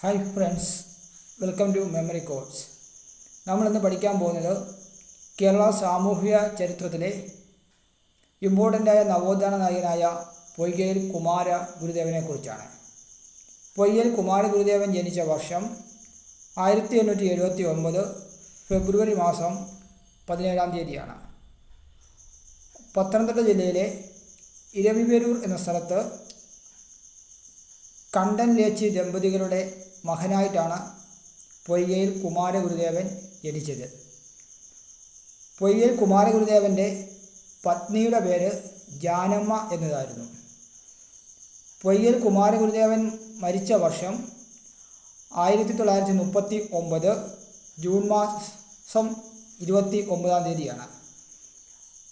Hi friends welcome to memory codes നമ്മളിന്ന് പഠിക്കാൻ പോകുന്നത് കേരള സാമൂഹിക ചരിത്രത്തിലെ ഇമ്പോർട്ടന്റായ നവോത്ഥാന നായകനായ പൊയ്കയിൽ കുമാര ഗുരുദേവനെ കുറിച്ചാണ്. പൊയ്യൽ കുമാര ഗുരുദേവൻ ജനിച്ച വർഷം ആയിരത്തി എണ്ണൂറ്റി എഴുപത്തി ഒമ്പത് ഫെബ്രുവരി മാസം പതിനേഴാം തീയതിയാണ്. പത്തനംതിട്ട ജില്ലയിലെ ഇരവിപേരൂർ എന്ന സ്ഥലത്ത് കണ്ടൻ ലേച്ചി ദമ്പതികളുടെ മകനായിട്ടാണ് പൊയ്യയിൽ കുമാരഗുരുദേവൻ ജനിച്ചത്. പൊയ്യയിൽ കുമാരഗുരുദേവന്റെ പത്നിയുടെ പേര് ജാനമ്മ എന്നതായിരുന്നു. പൊയ്യൽ കുമാരഗുരുദേവൻ മരിച്ച വർഷം ആയിരത്തി തൊള്ളായിരത്തി മുപ്പത്തി ഒമ്പത് ജൂൺ മാസം ഇരുപത്തി ഒമ്പതാം തീയതിയാണ്.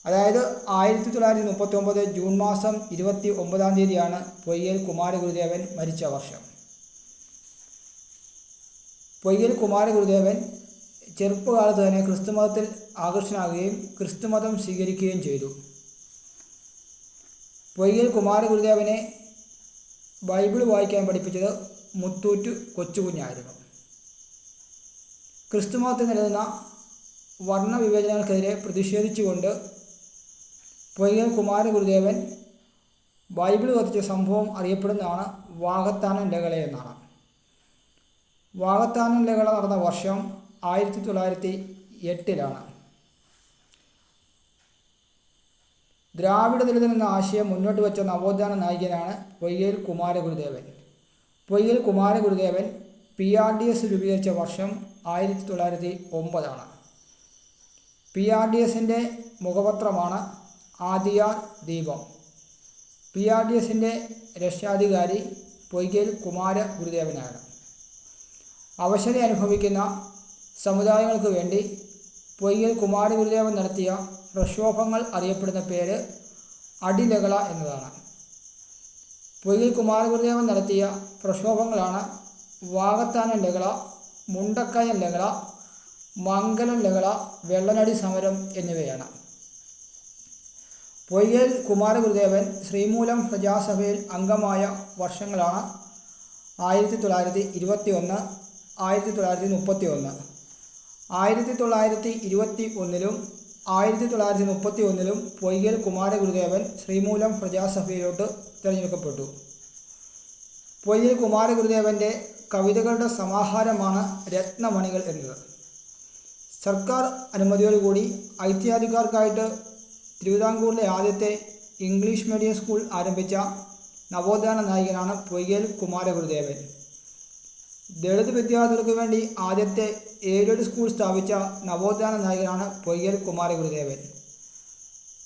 അതായത് ആയിരത്തി തൊള്ളായിരത്തി മുപ്പത്തി ഒമ്പത് ജൂൺ മാസം ഇരുപത്തി ഒമ്പതാം തീയതിയാണ് പൊയ്യൽ കുമാരഗുരുദേവൻ മരിച്ച വർഷം. പൊയ്യൽ കുമാരഗുരുദേവൻ ചെറുപ്പകാലത്ത് തന്നെ ക്രിസ്തുമതത്തിൽ ആകർഷനാകുകയും ക്രിസ്തുമതം സ്വീകരിക്കുകയും ചെയ്തു. പൊയ്യൽ കുമാരഗുരുദേവനെ ബൈബിൾ വായിക്കാൻ പഠിപ്പിച്ചത് മുത്തൂറ്റ് കൊച്ചുകുഞ്ഞായിരുന്നു. ക്രിസ്തുമതത്തിൽ നിലനിന്ന വർണവിവേചനങ്ങൾക്കെതിരെ പ്രതിഷേധിച്ചുകൊണ്ട് പൊയ്യൽ കുമാരഗുരുദേവൻ ബൈബിൾ കത്തിച്ച സംഭവം അറിയപ്പെടുന്നതാണ് വാഗത്താനൻ ലഹള എന്നാണ്. വാഗത്താനൻ ലഹള നടന്ന വർഷം ആയിരത്തി തൊള്ളായിരത്തി എട്ടിലാണ്. ദ്രാവിഡ ദളിതൻ എന്ന ആശയം മുന്നോട്ട് വെച്ച നവോത്ഥാന നായകനാണ് പൊയ്യൽ Kumaragurudevan പൊയ്യൽ Kumaragurudevan P R D S രൂപീകരിച്ച വർഷം ആയിരത്തി തൊള്ളായിരത്തി ഒമ്പതാണ്. പി ആർ ഡി എസിന്റെ മുഖപത്രമാണ് ആദിയാർ ദീപം. പി ആർ ഡി എസിന്റെ രക്ഷാധികാരി പൊയ്കേൽ കുമാര ഗുരുദേവനാണ്. അവശത അനുഭവിക്കുന്ന സമുദായങ്ങൾക്ക് വേണ്ടി പൊയ്യൽ കുമാര ഗുരുദേവൻ നടത്തിയ പ്രക്ഷോഭങ്ങൾ അറിയപ്പെടുന്ന പേര് അടിലകള എന്നതാണ്. പൊയ്യൽ കുമാര ഗുരുദേവൻ നടത്തിയ പ്രക്ഷോഭങ്ങളാണ് വാകത്താനൻ ലകള മുണ്ടക്കയൻ ലകള മംഗലം ലകള വെള്ളനടി സമരം എന്നിവയാണ്. പൊയ്യൽ കുമാരഗുരുദേവൻ ശ്രീമൂലം പ്രജാസഭയിൽ അംഗമായ വർഷങ്ങളാണ് ആയിരത്തി തൊള്ളായിരത്തി ഇരുപത്തി ഒന്ന് ആയിരത്തി തൊള്ളായിരത്തി മുപ്പത്തി ഒന്ന് ആയിരത്തി തൊള്ളായിരത്തി ഇരുപത്തി ഒന്നിലും ആയിരത്തി തൊള്ളായിരത്തി മുപ്പത്തി ഒന്നിലും പൊയ്യൽ കുമാരഗുരുദേവൻ ശ്രീമൂലം പ്രജാസഭയിലോട്ട് തിരഞ്ഞെടുക്കപ്പെട്ടു. പൊയ്യൽ കുമാരഗുരുദേവന്റെ കവിതകളുടെ സമാഹാരമാണ് രത്നമണികൾ എന്നത്. സർക്കാർ അനുമതിയോടുകൂടി ഐത്യാധികാർക്കായിട്ട് തിരുവിതാംകൂറിലെ ആദ്യത്തെ ഇംഗ്ലീഷ് മീഡിയം സ്കൂൾ ആരംഭിച്ച നവോത്ഥാന നായകനാണ് പൊയ്യൽ കുമാരഗുരുദേവൻ. ദളിത് വിദ്യാർത്ഥികൾക്ക് വേണ്ടി ആദ്യത്തെ ഏഴ് സ്കൂൾ സ്ഥാപിച്ച നവോത്ഥാന നായകനാണ് പൊയ്യൽ കുമാരഗുരുദേവൻ.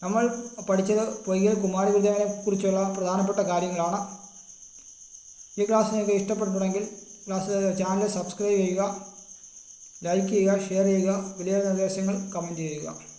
നമ്മൾ പഠിച്ചത് പൊയ്യൽ കുമാരഗുരുദേവനെ കുറിച്ചുള്ള പ്രധാനപ്പെട്ട കാര്യങ്ങളാണ്. ഈ ക്ലാസ് നിങ്ങൾക്ക് ഇഷ്ടപ്പെട്ടിട്ടുണ്ടെങ്കിൽ ക്ലാസ് ചാനൽ സബ്സ്ക്രൈബ് ചെയ്യുക ലൈക്ക് ചെയ്യുക ഷെയർ ചെയ്യുക വലിയ നിർദ്ദേശങ്ങൾ കമന്റ് ചെയ്യുക.